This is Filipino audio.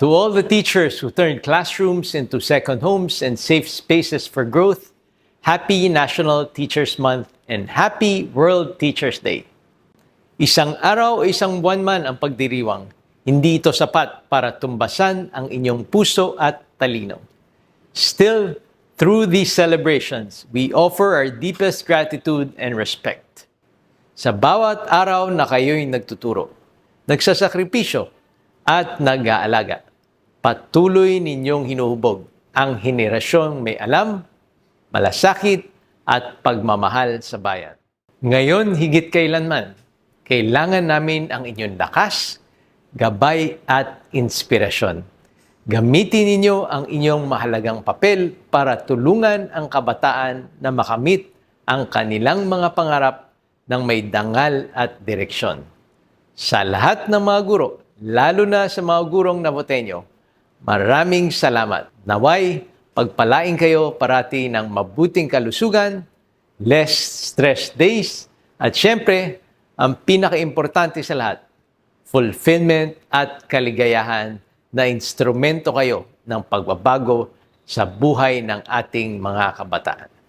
To all the teachers who turned classrooms into second homes and safe spaces for growth, happy National Teachers Month and happy World Teachers Day. Isang araw o isang buwan man ang pagdiriwang, hindi ito sapat para tumbasan ang inyong puso at talino. Still, through these celebrations, we offer our deepest gratitude and respect. Sa bawat araw na kayo'y nagtuturo, nagsasakripisyo, at nag-aalaga, patuloy ninyong hinuhubog ang henerasyong may alam, malasakit, at pagmamahal sa bayan. Ngayon, higit kailanman, kailangan namin ang inyong lakas, gabay at inspirasyon. Gamitin ninyo ang inyong mahalagang papel para tulungan ang kabataan na makamit ang kanilang mga pangarap ng may dangal at direksyon. Sa lahat ng mga guro, lalo na sa mga gurong Navoteño, maraming salamat. Naway, pagpalain kayo parati ng mabuting kalusugan, less stress days, at syempre, ang pinaka-importante sa lahat, fulfillment at kaligayahan na instrumento kayo ng pagbabago sa buhay ng ating mga kabataan.